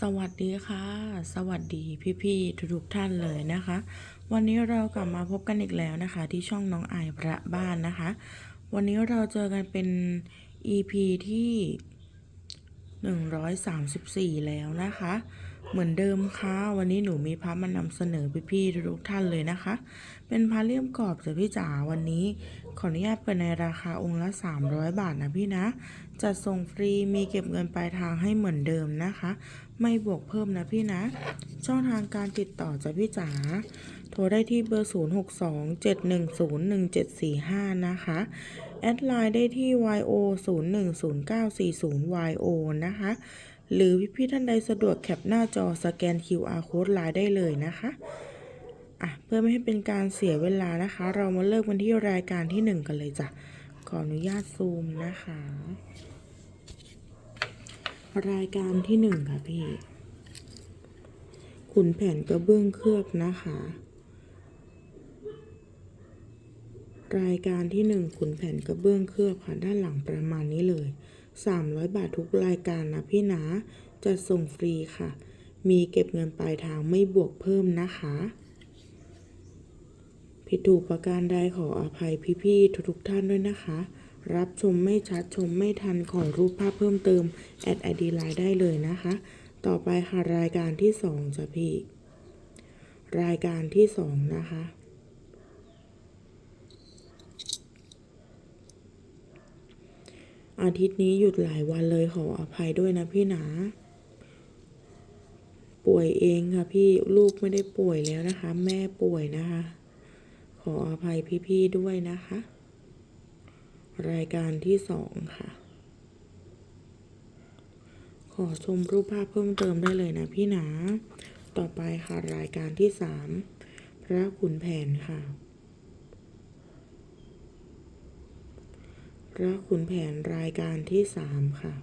สวัสดีค่ะ สวัสดีพี่ๆทุกๆท่านเลยนะคะ วันนี้เรากลับมาพบกันอีกแล้วนะคะ ที่ช่องน้องอายพระบ้านนะคะ วันนี้เราเจอกันเป็น EP ที่ 134 แล้วนะคะ เหมือนเดิมค่ะ วันนี้หนูมีพระมานำเสนอพี่ๆทุกๆท่านเลยนะคะ เป็นพระเลี่ยมกรอบจากพี่จ๋าวันนี้ ขออนุญาตเปิดในราคาองค์ละ 300 บาทนะพี่นะ จัดส่งฟรีมีเก็บเงินปลายทางให้เหมือนเดิมนะคะ ไม่บวกเพิ่มนะพี่นะ ช่องทางการติดต่อจากพี่จ๋าโทรได้ที่เบอร์ 0627101745 นะคะ แอดไลน์ได้ที่ yo 010940 yo นะคะ หรือพี่ๆท่านใดสะดวกแคปหน้าจอสแกน QR code ไลน์ได้เลยนะคะอะเพื่อไม่ให้เป็นการเสียเวลานะคะ เรามาเริ่มกันที่รายการที่หนึ่งกันเลยจ้ะ ขออนุญาตซูมนะคะ รายการที่หนึ่งค่ะพี่ขุนแผนกระเบื้องเคลือบนะคะ รายการที่หนึ่งขุนแผนกระเบื้องเคลือบค่ะด้านหลังประมาณนี้เลย 300 บาททุกรายการนะพี่นะจะส่งฟรีค่ะ มีเก็บเงินปลายทางไม่บวกเพิ่มนะคะ ผิดถูกประการใดขออภัยพี่ๆทุกๆท่านด้วยนะคะ รับชมไม่ชัดชมไม่ทันขอรูปภาพเพิ่มเติมแอดไอดีไลน์ได้เลยนะคะ ต่อไปค่ะรายการที่สองจ้ะพี่ รายการที่สองนะคะอาทิตย์นี้หยุดหลายวันเลยขออภัยด้วยนะพี่หนา ป่วยเองค่ะพี่ลูกไม่ได้ป่วยแล้วนะคะ แม่ป่วยนะคะ ขออภัยพี่ๆด้วยนะคะ รายการที่สองค่ะ ขอชมรูปภาพเพิ่มเติมได้เลยนะพี่หนา ต่อไปค่ะรายการที่สามพระขุนแผนค่ะ พระขุนแผนรายการที่สามค่ะ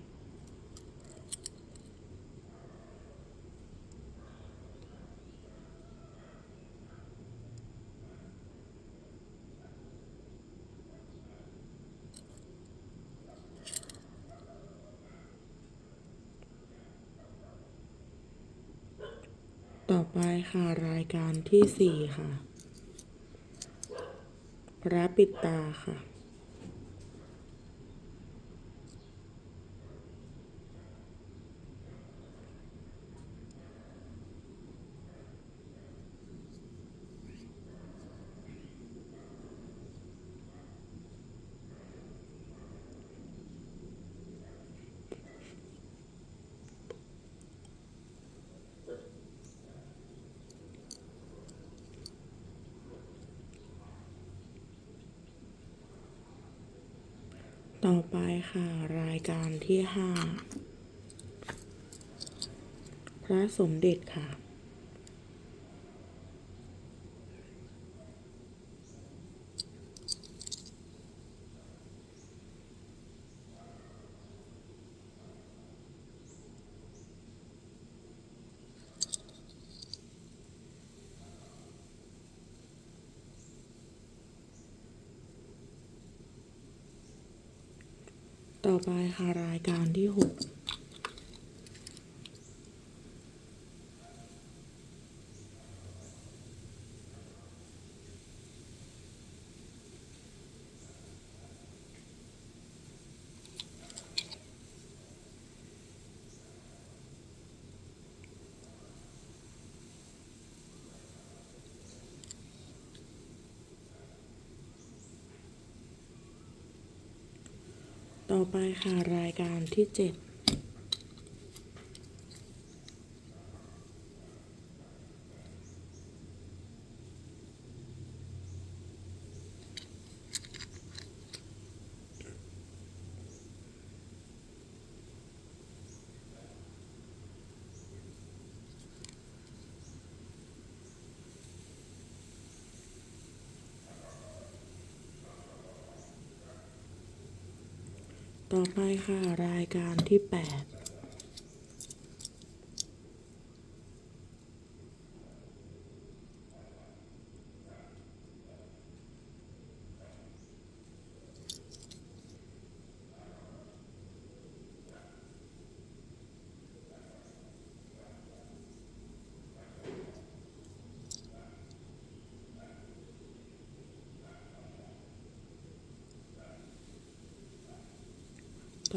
ต่อไป ค่ะรายการที่สี่ค่ะพระปิดตาค่ะ ต่อไป ค่ะ รายการที่ห้าพระสมเด็จค่ะ ต่อไปค่ะรายการที่หก ต่อไปค่ะรายการที่ 7 ต่อไปค่ะ รายการที่ 8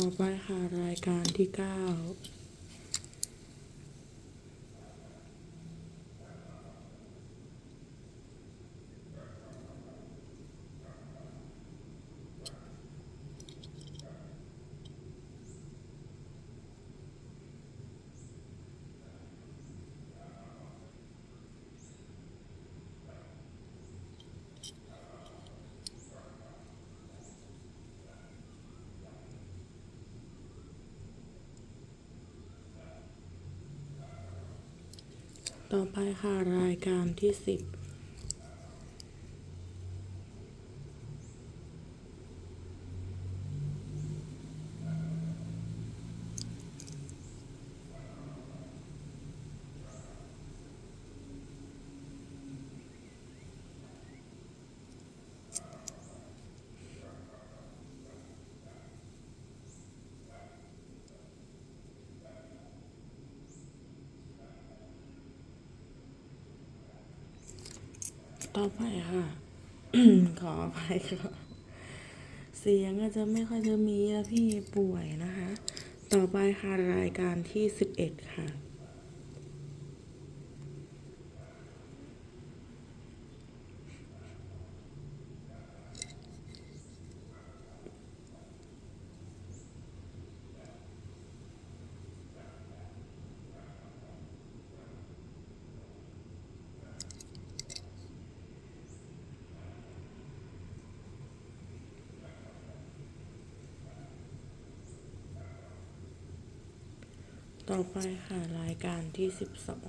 ต่อไปค่ะรายการที่เก้า ต่อไปค่ะรายการที่สิบ ต่อไปค่ะ ขออภัยค่ะเสียงอาจจะไม่ค่อยจะมีแล้วพี่ป่วยนะคะ ต่อไปค่ะรายการที่สิบเอ็ดค่ะ ต่อไปค่ะรายการที่สิบสอง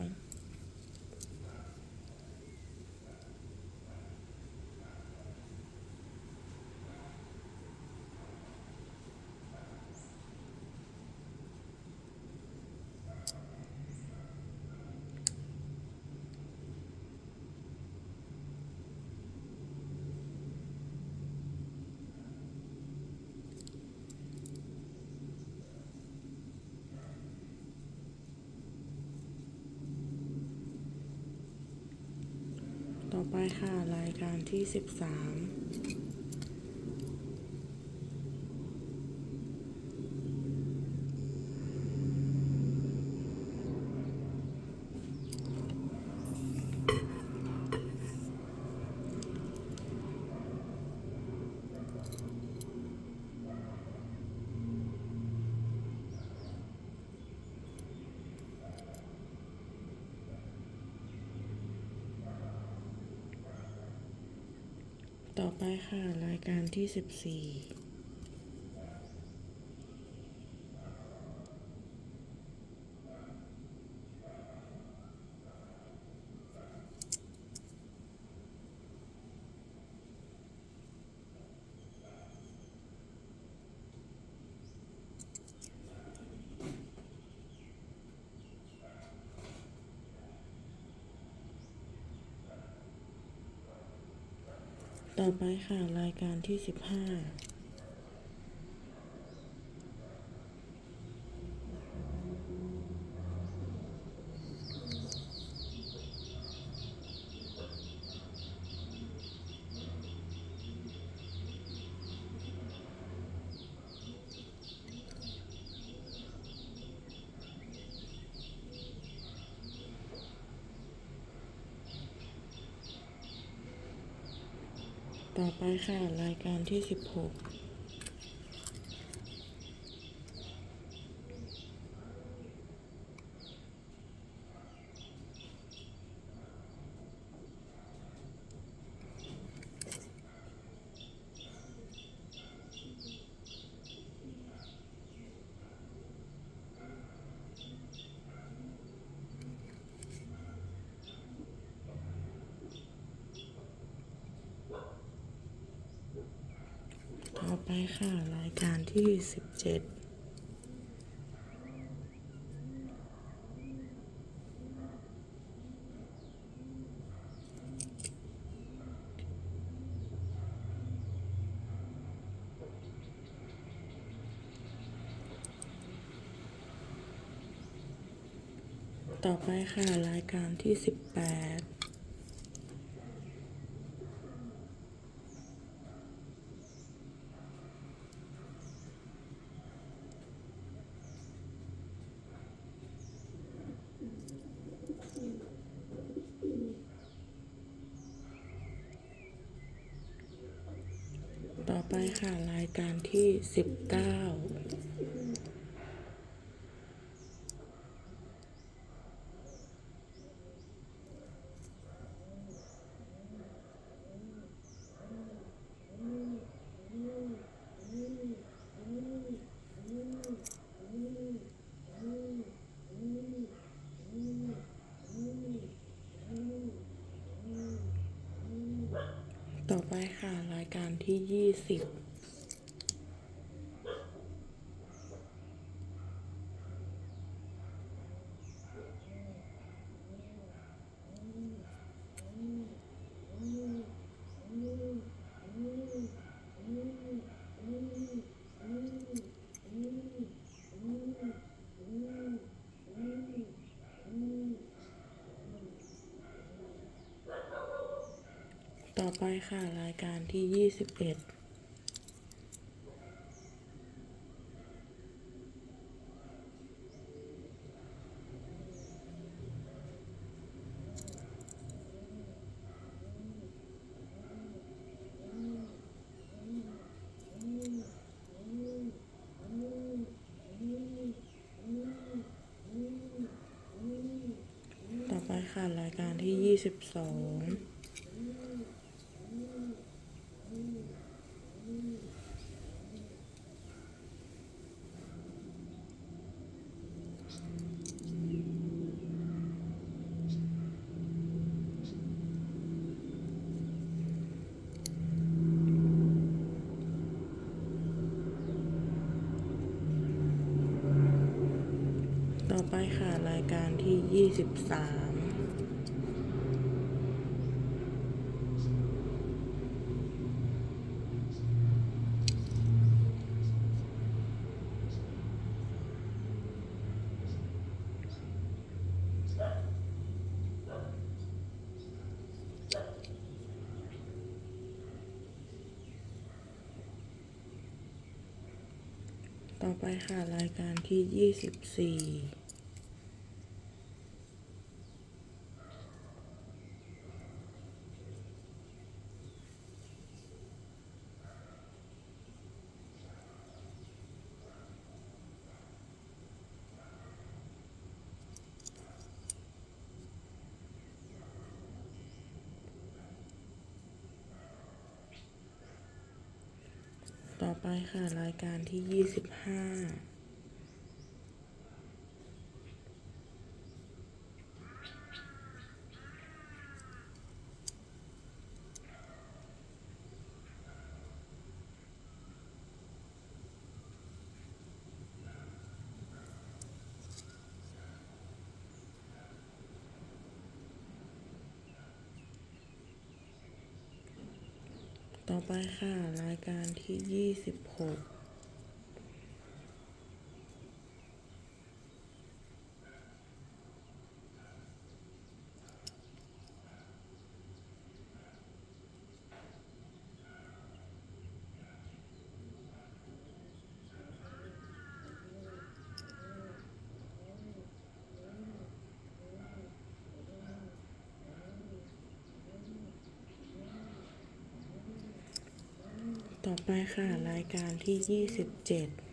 ต่อไปค่ะ รายการที่ 13 ต่อไปค่ะ รายการที่ 14 ต่อไปค่ะ รายการที่สิบห้า ต่อไปค่ะรายการที่ 16 ต่อไปค่ะ รายการที่สิบเจ็ดต่อไปค่ะ รายการที่สิบแปด ต ไปค่ะรายการที่สิบเก้า ต่อไปค่ะ รายการที่ยี่สิบ ต่อไปค่ะ รายการที่ยี่สิบเอ็ดต่อไปค่ะ รายการที่ยี่สิบสอง ต่ อไปค่ะ รายการที่ยี่สิบสามต่อไปค่ะ รายการที่ยี่สิบสี่ ต่อไปค่ะ รายการที่ยี่สิบห้า ต่อไปค่ะ รายการที่ 26 ต่อไปค่ะ รายการที่ 27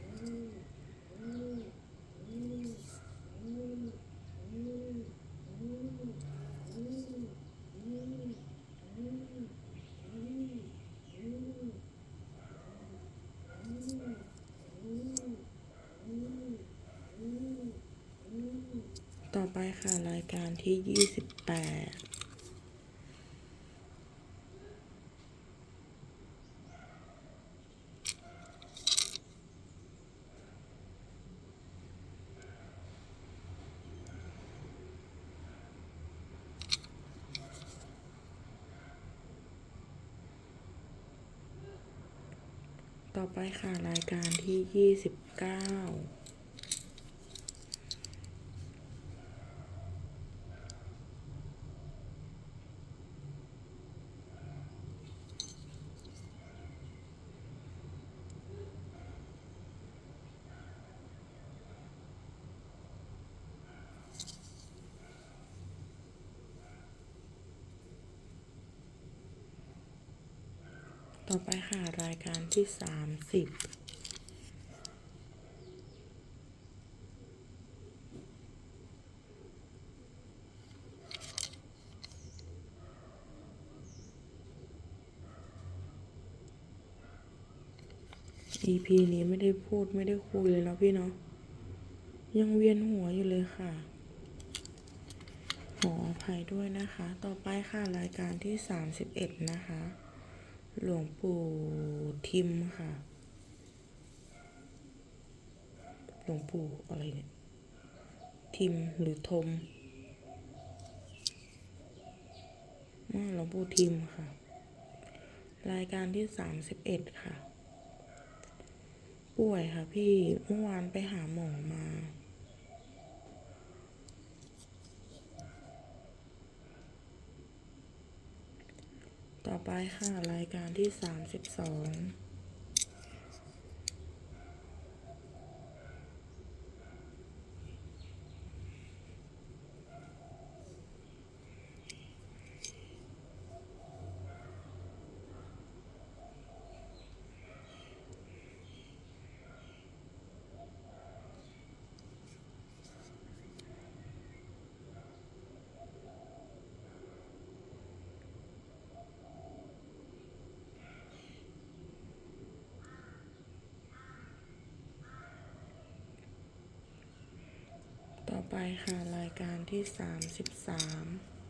ต่อไปค่ะรายการที่ 29 ค่ะ รายการที่สามสิบ EP นี้ไม่ได้พูดไม่ได้คุยเลยเนาะพี่เนาะยังเวียนหัวอยู่เลยค่ะขออภัยด้วยนะคะ ต่อไปค่ะรายการที่สามสิบเอ็ดนะคะ หลวงปู่ทิมค่ะ หลวงปู่อะไรเนี่ย ทิมหรือทมอ่าหลวงปู่ทิมค่ะ รายการที่สามสิบเอ็ดค่ะ ป่วยค่ะพี่ เมื่อวานไปหาหมอมา ต่อไปค่ะรายการที่ 32 ไปค่ะ รายการที่ 33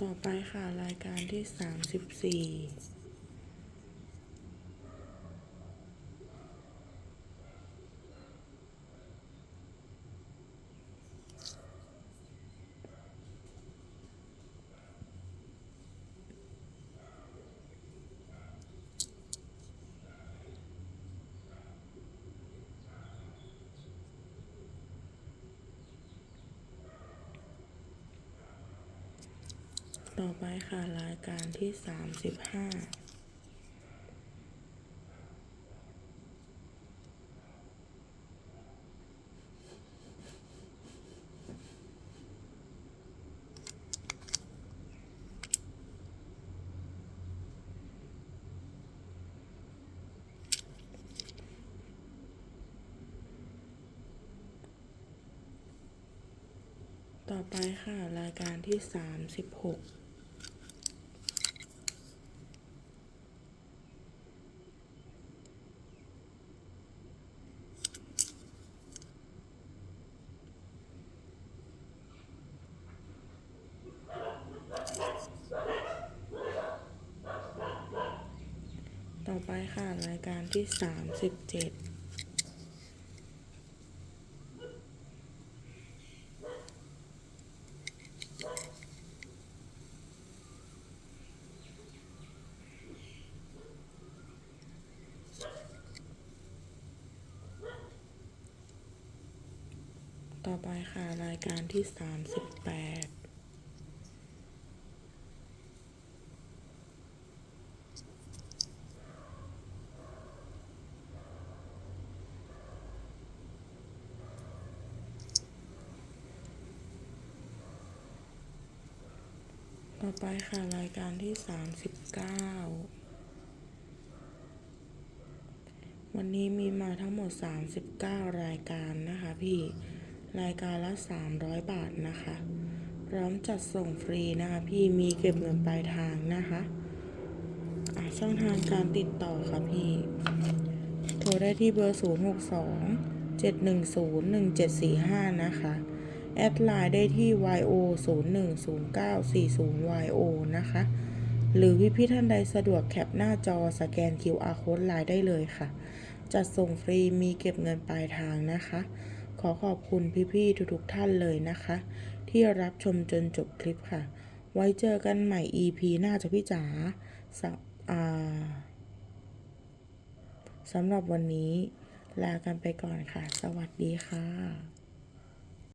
ต่อไปค่ะรายการที่ 34 ต่อไปค่ะรายการที่สามสิบห้าต่อไปค่ะ รายการที่สามสิบหก การที่สามสิบเจ็ดต่อไปค่ะ รายการที่ 38 ไปค่ะ รายการที่สามสิบเก้าวันนี้มีมาทั้งหมด39รายการนะคะพี่ รายการละ300บาทนะคะ พร้อมจัดส่งฟรีนะคะพี่ มีเก็บเงินปลายทางนะคะอะช่องทางการติดต่อค่ะพี่ โทรได้ที่เบอร์ 062 710 1745 นะคะ แอดไลน์ได้ที่ yo 010940 yo นะคะ หรือพี่ๆท่านใดสะดวกแคปหน้าจอสแกน QR code ไลน์ได้เลยค่ะ จัดส่งฟรีมีเก็บเงินปลายทางนะคะ ขอขอบคุณพี่ๆทุกๆท่านเลยนะคะ ที่รับชมจนจบคลิปค่ะ ไว้เจอกันใหม่ EP หน้าจะพี่จ๋าสะอ่าสำหรับวันนี้ลากันไปก่อนค่ะ สวัสดีค่ะ